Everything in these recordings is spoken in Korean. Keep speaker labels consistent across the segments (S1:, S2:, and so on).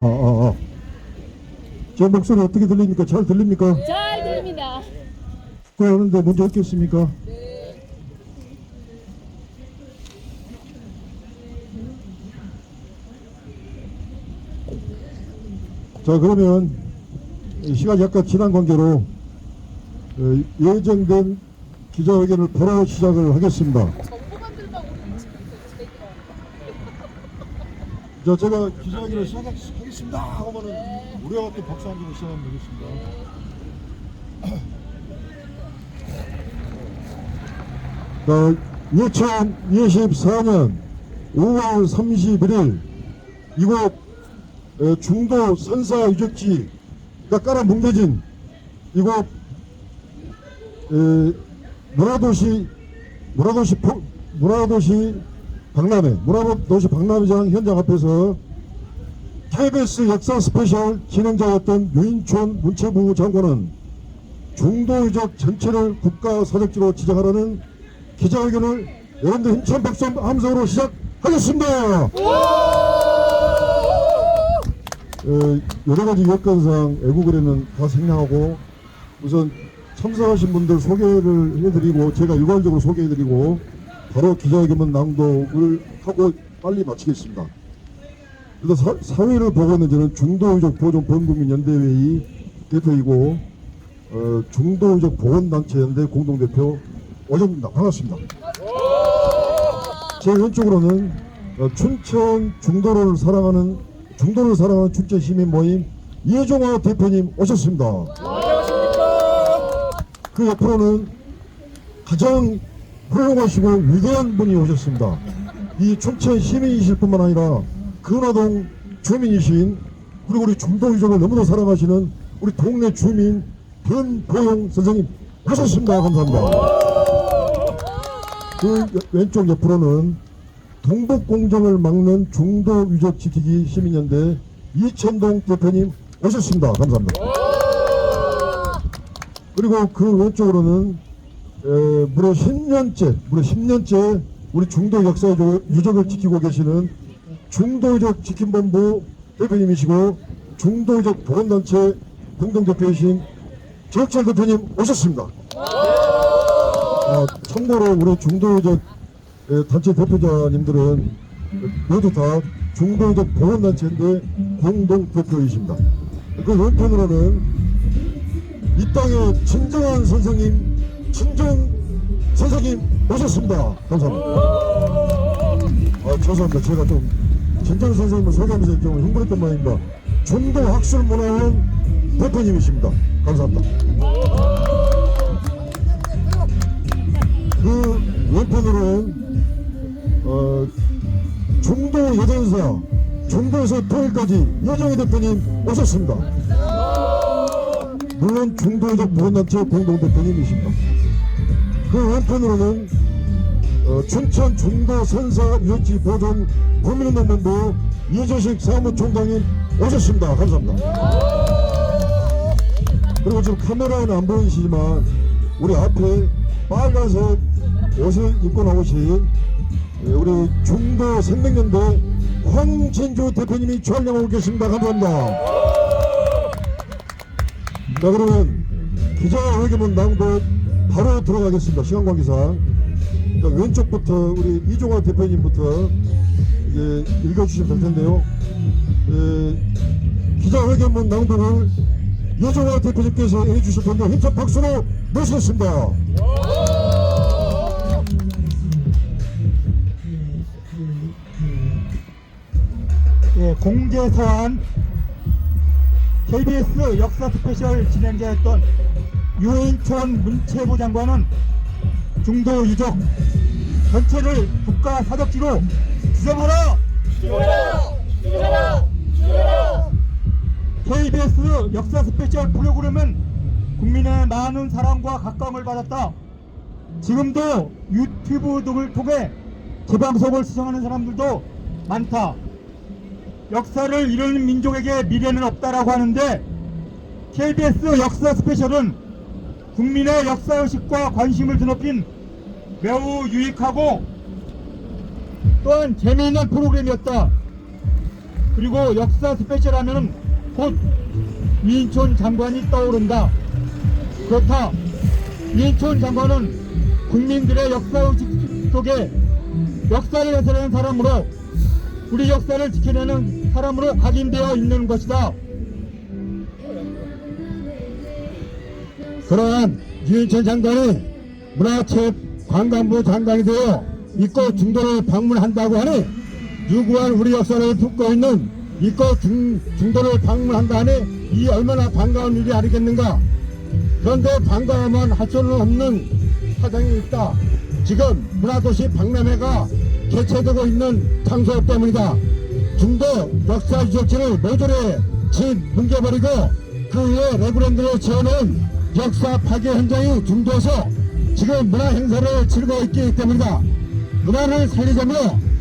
S1: 어, 어, 어. 제 목소리 어떻게 들립니까? 잘 들립니까?
S2: 잘 들립니다.
S1: 축구하는데 문제 없겠습니까? 자 그러면 이 시간이 약간 지난 관계로 어, 예정된 기자회견을 바로 시작을 하겠습니다. 자 제가 기자회견을 시작하겠습니다 하면은 우리가 또 박수 한번 시작하면 되겠습니다. 자, 2024년 5월 31일 이곳 에, 중도 선사 유적지가 깔아 뭉개진 이곳 에, 문화도시 문화도시 포, 문화도시 박람회 문화도시 박람회장 현장 앞에서 KBS 역사 스페셜 진행자였던 유인촌 문체부 장관은 중도 유적 전체를 국가 사적지로 지정하라는 기자회견을 여러분들 힘찬 박수 함성으로 시작하겠습니다. 어, 여러 가지 여건상 애국을에는 다 생략하고 우선 참석하신 분들 소개를 해드리고 제가 일괄적으로 소개해드리고 바로 기자회견문 낭독을 하고 빨리 마치겠습니다. 그래서 사, 사회를 보고 있는 저는 중도의적 보존 범국민연대회의 대표이고 어, 중도의적 보건단체 연대 공동대표 오정입니다. 반갑습니다. 제 왼쪽으로는 어, 춘천 중도를 사랑하는 중도를 사랑하는 춘천 시민 모임 이혜종화 대표님 오셨습니다. 그 옆으로는 가장 훌륭하시고 위대한 분이 오셨습니다. 이 춘천 시민이실 뿐만 아니라 근화동 주민이신 그리고 우리 중도 유적을 너무나 사랑하시는 우리 동네 주민 변보용 선생님 오셨습니다. 감사합니다. 그 여- 왼쪽 옆으로는 동북 공정을 막는 중도 유적 지키기 시민연대 이천동 대표님 오셨습니다. 감사합니다. 그리고 그 왼쪽으로는 에, 무려 10년째, 무려 10년째 우리 중도 역사 유- 유적을 지키고 계시는 중도 유적 지킴본부 대표님이시고 중도 유적 보건단체 공동대표이신 정철 대표님 오셨습니다. 아, 참고로 우리 중도적 에, 단체 대표자님들은 모두 다 중도적 보건단체인데 공동대표이십니다. 그 왼편으로는 이 땅의 진정한 선생님, 진정 선생님 오셨습니다. 감사합니다. 아, 죄송합니다. 제가 좀 진정 선생님을 소개하면서 좀 흥분했던 모양입니다. 중도학술문화원 대표님이십니다. 감사합니다. 그 왼편으로는 어, 중도 여전사 중도에서 토요일까지 여정희 대표님 오셨습니다. 물론 중도적 보건단체 공동대표님이십니다. 그 왼편으로는 어, 춘천 중도 선사 유적지 보존 국민운동본부 이재식 사무총장님 오셨습니다. 감사합니다. 그리고 지금 카메라에는 안 보이시지만 우리 앞에 빨간색 옷을 입고 나오신 예, 우리 중도 생명연대 황진주 대표님이 촬영하고 계십니다. 감사합니다. 자 그러면 기자회견문 낭독 바로 들어가겠습니다. 시간 관계상 자, 왼쪽부터 우리 이종화 대표님부터 이제 읽어주시면 될 텐데요. 예, 기자회견문 낭독을 여종화 대표님께서 해주실 텐데 힘찬 박수로 모시겠습니다.
S3: 예, 공개 서한 KBS 역사 스페셜 진행자였던 유인천 문체부 장관은 중도 유적 전체를 국가 사적지로 지정하라! KBS 역사 스페셜 프로그램은 국민의 많은 사랑과 각광을 받았다. 지금도 유튜브 등을 통해 재방송을 시청하는 사람들도 많다. 역사를 이루는 민족에게 미래는 없다라고 하는데 KBS 역사 스페셜은 국민의 역사의식과 관심을 드높인 매우 유익하고 또한 재미있는 프로그램이었다.
S4: 그리고 역사 스페셜 하면은 곧 이인촌 장관이 떠오른다. 그렇다. 이인촌 장관은 국민들의 역사의식 속에 역사를 해설하는 사람으로 우리 역사를 지켜내는 사람으로 각인되어 있는 것이다. 그러한 유인천 장관이 문화체육관광부 장관이 되어 이곳 중도를 방문한다고 하니 유구한 우리 역사를 품고 있는 이곳 중, 중도를 방문한다 하니 이 얼마나 반가운 일이 아니겠는가. 그런데 반가워만 할 수는 없는 사정이 있다. 지금 문화도시 박람회가 개최되고 있는 장소 때문이다. 중도 역사 유적지를 모조리 진 뭉개버리고 그 위에 레고랜드를 지어놓은 역사 파괴 현장이 중도에서 지금 문화 행사를 치르고 있기 때문이다. 문화를 살리자며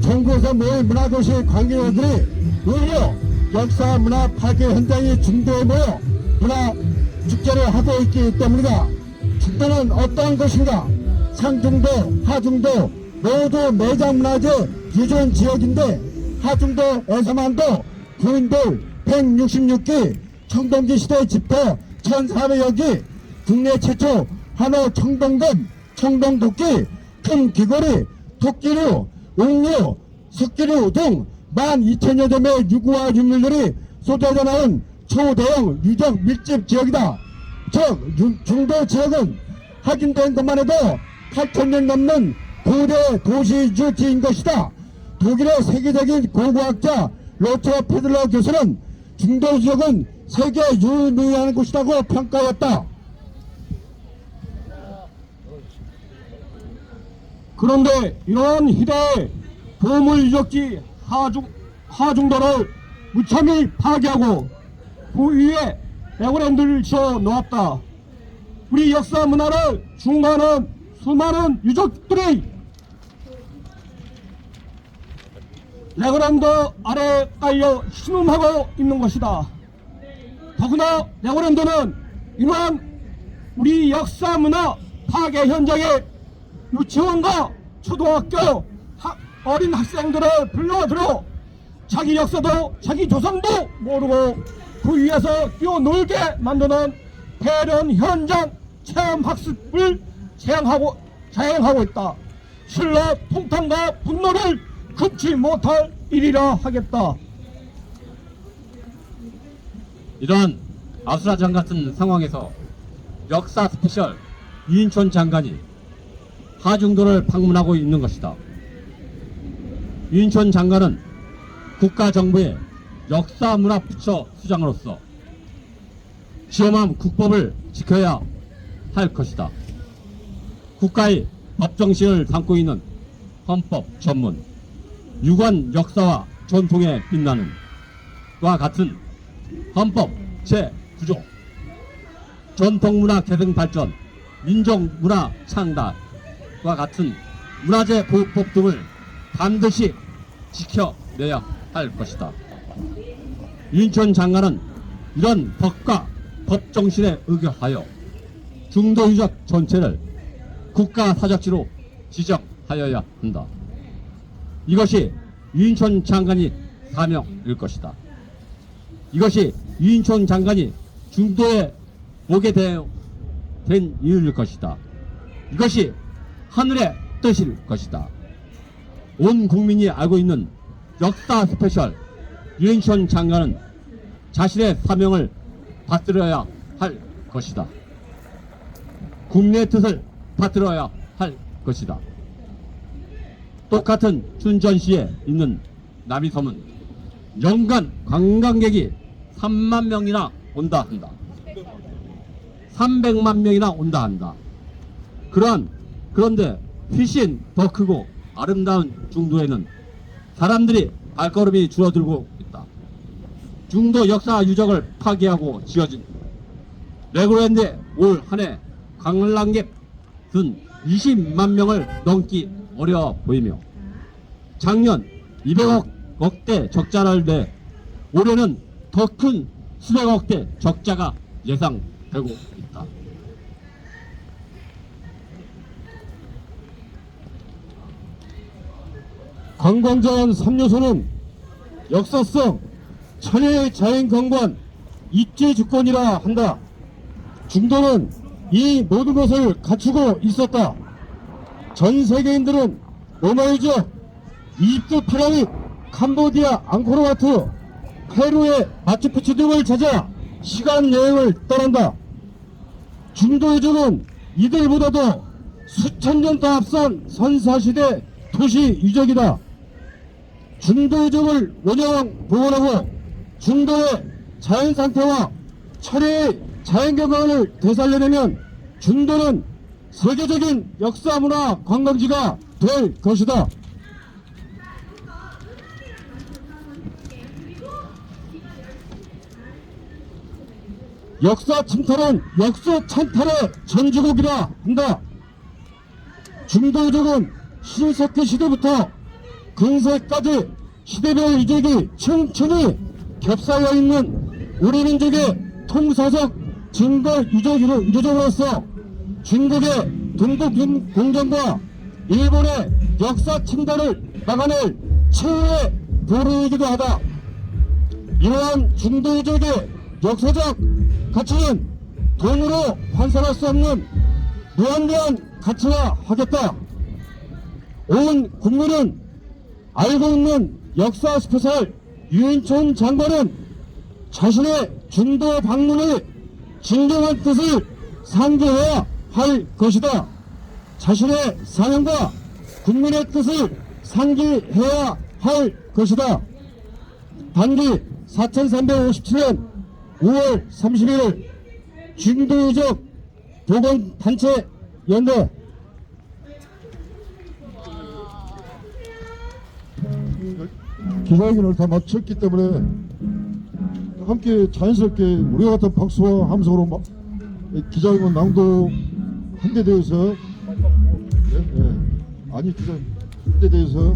S4: 전국에서 모인 문화도시 관계자들이 오히려 역사 문화 파괴 현장이 중도에 모여 문화 축제를 하고 있기 때문이다. 중도는 어떠한 것인가? 상중도, 하중도 모두 매장문화재 유전 지역인데 하중도에서만도 구인돌 166기 청동기 시대 집터 1400여 기 국내 최초 한호 청동금 청동도끼 큰 귀걸이 토끼류 옥류 석기류 등 12,000여 점의 유구와 유물들이 쏟아져 나온 초대형 유적 밀집 지역이다. 즉 유- 중도 지역은 확인된 것만 해도 8,000년 넘는 고대 도시 유지인 것이다. 독일의 세계적인 고고학자 로터 페들러 교수는 중도 지역은 세계 유명한 곳이라고 평가했다. 그런데 이러한 희대의 보물 유적지 하중, 하중도를 무참히 파괴하고 그 위에 레고랜드를 지어 놓았다. 우리 역사 문화를 중간하는 수많은 유적들이 레고랜드 아래 깔려 신음하고 있는 것이다. 더구나 레고랜드는 이러한 우리 역사 문화 파괴 현장에 유치원과 초등학교 하- 어린 학생들을 불러들어 자기 역사도 자기 조상도 모르고 그 위에서 뛰어놀게 만드는 대련 현장 체험 학습을 제행하고, 자행하고 있다. 실로 통탄과 분노를 금치 못할 일이라 하겠다.
S2: 이러한 아수라장 같은 상황에서 역사 스페셜 이인촌 장관이 하중도를 방문하고 있는 것이다. 이인촌 장관은 국가정부의 역사문화부처 수장으로서 시험함 국법을 지켜야 할 것이다. 국가의 법정신을 담고 있는 헌법 전문, 유관 역사와 전통에 빛나는 와 같은 헌법 제9조 전통문화 계승 발전 민족문화 창달과 같은 문화재 보호법 등을 반드시 지켜내야 할 것이다. 윤천 장관은 이런 법과 법 정신에 의거하여 중도 유적 전체를 국가 사적지로 지정하여야 한다. 이것이 윤천 장관이 사명일 것이다. 이것이 유인촌 장관이 중도에 오게 되- 된 이유일 것이다. 이것이 하늘의 뜻일 것이다. 온 국민이 알고 있는 역사 스페셜 유인촌 장관은 자신의 사명을 받들어야 할 것이다. 국내의 뜻을 받들어야 할 것이다. 똑같은 춘전시에 있는 남이섬은 연간 관광객이 3만 명이나 온다 한다. 300만 명이나 온다 한다. 그런 그런데 훨씬 더 크고 아름다운 중도에는 사람들이 발걸음이 줄어들고 있다. 중도 역사 유적을 파괴하고 지어진 레고랜드에 올 한 해 관람객 은 20만 명을 넘기 어려워 보이며 작년 200억 억대 적자를 내 올해는 더 큰 수백억대 적자가 예상되고 있다.
S3: 관광자원 3요소는 역사성, 천혜의 자연경관 입지 주권이라 한다. 중도는 이 모든 것을 갖추고 있었다. 전 세계인들은 로마이저, 이집트 피라밋, 캄보디아 앙코르와트, 페루의 마추픽추 등을 찾아 시간 여행을 떠난다. 중도유적은 이들보다도 수천 년 더 앞선 선사시대 도시 유적이다. 중도유적을 원형 복원하고 중도의 자연 상태와 철의 자연 경관을 되살려내면 중도는 세계적인 역사 문화 관광지가 될 것이다. 역사 침탈은 역사 찬탈의 전주곡이라 한다. 중도유적은 신석기 시대부터 근세까지 시대별 유적이 층층이 겹쌓여 있는 우리 민족의 통사적 증거 유적, 유적으로서 중국의 동북 군- 공정과 일본의 역사 침탈을 막아낼 최후의 도로이기도 하다. 이러한 중도 유적의 역사적 가치는 돈으로 환산할 수 없는 무한대한 가치라 하겠다. 온 국민은 알고 있는 역사 스페셜 유인촌 장관은 자신의 중도 방문의 진정한 뜻을 상기해야 할 것이다. 자신의 사명과 국민의 뜻을 상기해야 할 것이다. 단기 4357년 5월 31일 중도유적 보건단체 연대
S1: 기자회견을 다 마쳤기 때문에 함께 자연스럽게 우리와 같은 박수와 함성으로 마- 기자회견 낭독한 데 대해서 예, 예. 아니 기자 한데 대해서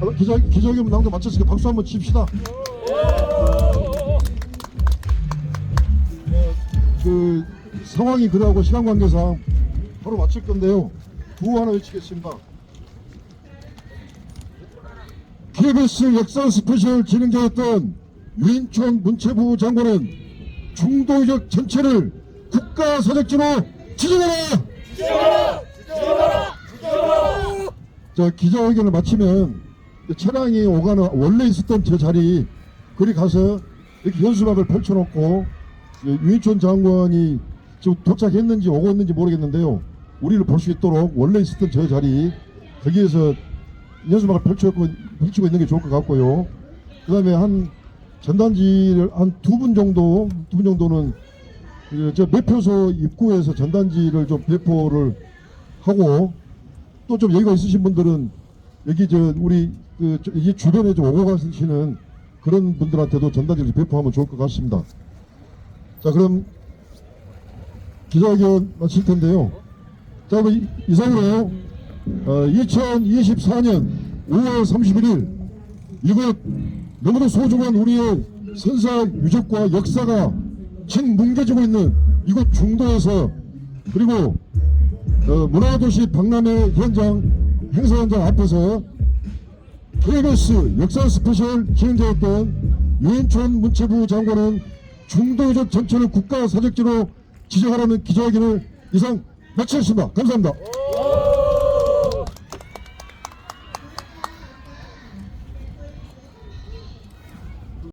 S1: 아, 기자 기자회견 낭독 마쳤으니까 박수 한번 칩시다. 그 상황이 그러하고 시간 관계상 바로 마칠 건데요. 구호 하나 외치겠습니다. KBS 역사 스페셜 진행자였던 유인촌 문체부 장관은 중도적 전체를 국가 사적지로 지정하라! 자 기자회견을 마치면 차량이 오가는 원래 있었던 저 자리 그리 가서 이렇게 현수막을 펼쳐놓고 유인촌 장관이 지금 도착했는지 오고 있는지 모르겠는데요. 우리를 볼 수 있도록 원래 있었던 저 자리 거기에서 연수막을 펼치고, 펼치고 있는 게 좋을 것 같고요. 그 다음에 한 전단지를 한 두 분 정도, 두 분 정도는 그저 매표소 입구에서 전단지를 좀 배포를 하고 또 좀 여유가 있으신 분들은 여기 저 우리 그 저- 이 주변에 좀 오고 가시는 그런 분들한테도 전단지를 배포하면 좋을 것 같습니다. 자 그럼 기자회견 마칠 텐데요. 자 이상으로 어, 2024년 5월 31일 이곳 너무도 소중한 우리의 선사 유적과 역사가 진 뭉개지고 있는 이곳 중도에서 그리고 어, 문화도시 박람회 현장 행사 현장 앞에서 KBS 역사 스페셜 진행자였던 유인촌 문체부 장관은 중도 유적 전체를 국가 사적지로 지정하라는 기자회견을 이상 마치겠습니다. 감사합니다.